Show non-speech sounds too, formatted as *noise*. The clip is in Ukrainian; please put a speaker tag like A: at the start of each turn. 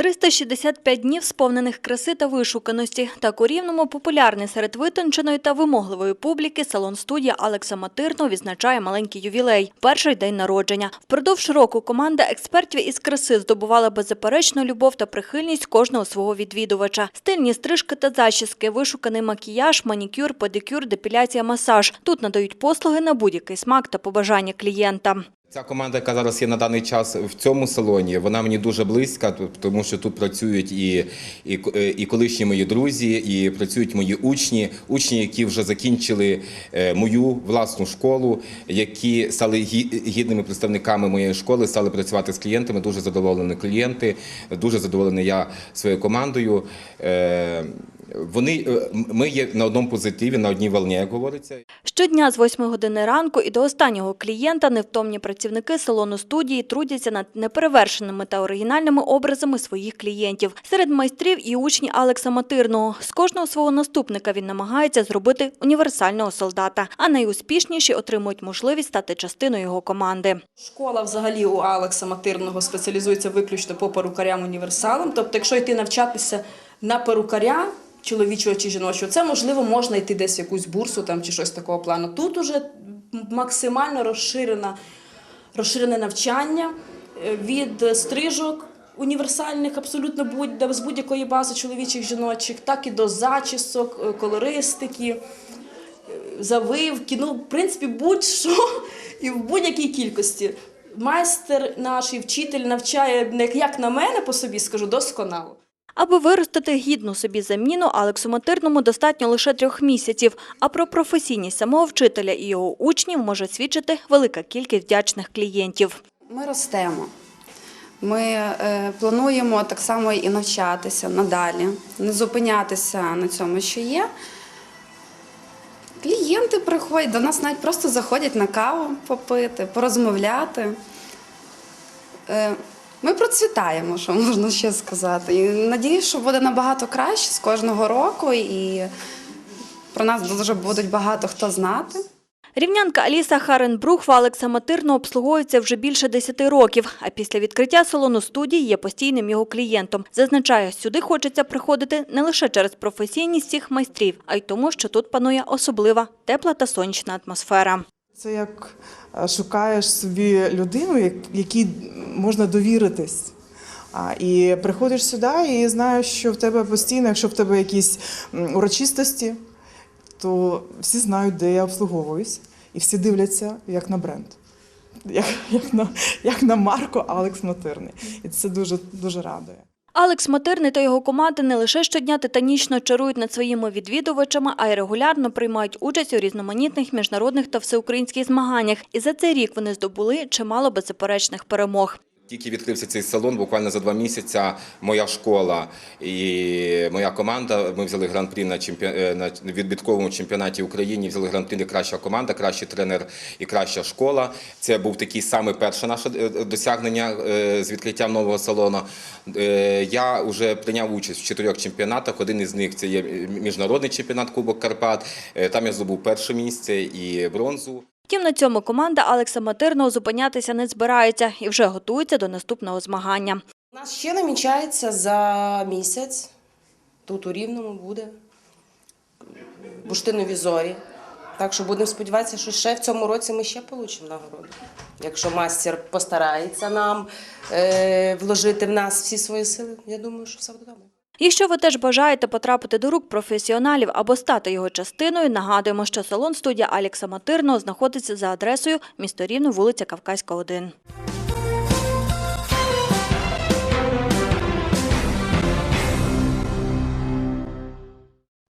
A: 365 днів сповнених краси та вишуканості. Так у Рівному популярний серед витонченої та вимогливої публіки салон-студія Алекса Матирного відзначає маленький ювілей – перший день народження. Впродовж року команда експертів із краси здобувала беззаперечну любов та прихильність кожного свого відвідувача. Стильні стрижки та зачіски, вишуканий макіяж, манікюр, педикюр, депіляція, масаж. Тут надають послуги на будь-який смак та побажання клієнта.
B: Ця команда, яка зараз є на даний час в цьому салоні, вона мені дуже близька, тому що тут працюють і, і, і колишні мої друзі, і працюють мої учні, учні, які вже закінчили е, мою власну школу, які стали гідними представниками моєї школи, стали працювати з клієнтами. Дуже задоволені клієнти, дуже задоволений я своєю командою. Вони, е, ми є на одному позитиві, на одній волні, як говориться.
A: Щодня з 8 години ранку і до останнього клієнта невтомні працівники салону студії трудяться над неперевершеними та оригінальними образами своїх клієнтів. Серед майстрів і учні Алекса Матирного. З кожного свого наступника він намагається зробити універсального солдата, а найуспішніші отримують можливість стати частиною його команди.
C: Школа взагалі у Алекса Матирного спеціалізується виключно по перукарям універсалам. Тобто, якщо йти навчатися на перукаря чоловічого чи жіночого, це можливо можна йти десь в якусь бурсу там чи щось такого плану. Тут уже максимально розширена, розширене навчання е, від стрижок. Універсальних абсолютно будь з будь-якої бази чоловічих жіночих, так і до зачісок, е, колористики, завивки, ну, в принципі, будь-що *laughs* і в будь-якій кількості. Майстер наш і вчитель навчає, як на мене по собі скажу, досконало.
A: Аби виростити гідну собі заміну, Алексу Матирному достатньо лише трьох місяців. А про професійність самого вчителя і його учнів може свідчити велика кількість вдячних клієнтів.
D: Ми ростемо. Ми е, плануємо так само і навчатися надалі, не зупинятися на цьому, що є. Клієнти приходять до нас навіть просто заходять на каву попити, порозмовляти. Ми процвітаємо, що можна ще сказати. І надіюсь, що буде набагато краще з кожного року, і про нас дуже будуть багато хто знати.
A: Рівнянка Аліса Харенбрух в Алекса Матирно обслуговується вже більше 10 років, а після відкриття салону студії є постійним його клієнтом. Зазначає, сюди хочеться приходити не лише через професійність цих майстрів, а й тому, що тут панує особлива, тепла та сонячна атмосфера.
E: Це як е, шукаєш собі людину, як- якій можна довіритись. А, і приходиш сюди і знаєш, що в тебе постійно, якщо в тебе якісь урочистості, то всі знають, де я обслуговуюсь, і всі дивляться як на бренд, як, як, на, як на марку Алекс Матирний. І це дуже, дуже радує.
A: Алекс Матерний та його команда не лише щодня титанічно чарують над своїми відвідувачами, а й регулярно приймають участь у різноманітних міжнародних та всеукраїнських змаганнях. І за цей рік вони здобули чимало беззаперечних перемог.
B: Тільки відкрився цей салон, буквально за два місяці моя школа і моя команда. Ми взяли гран-прі на, чемпі... е, на відбитковому чемпіонаті України. Взяли гран-прі краща команда, кращий тренер і краща школа. Це був такий саме перше наше е, досягнення е, з відкриттям нового салону. Я вже прийняв участь в чотирьох чемпіонатах. Один із них це є міжнародний чемпіонат Кубок Карпат. Там я здобув перше місце і бронзу.
A: Втім, на цьому команда Алекса Матерного зупинятися не збирається і вже готується до наступного змагання.
F: У нас ще намічається за місяць. Тут у Рівному буде в бурштиновій зорі. Так що будемо сподіватися, що ще в цьому році ми ще отримаємо нагороду. Якщо мастер постарається нам е, вложити в нас всі свої сили, я думаю, що все буде добре.
A: Якщо ви теж бажаєте потрапити до рук професіоналів або стати його частиною, нагадуємо, що салон студія Алікса Матирного знаходиться за адресою місто Рівно, вулиця Кавказька, 1.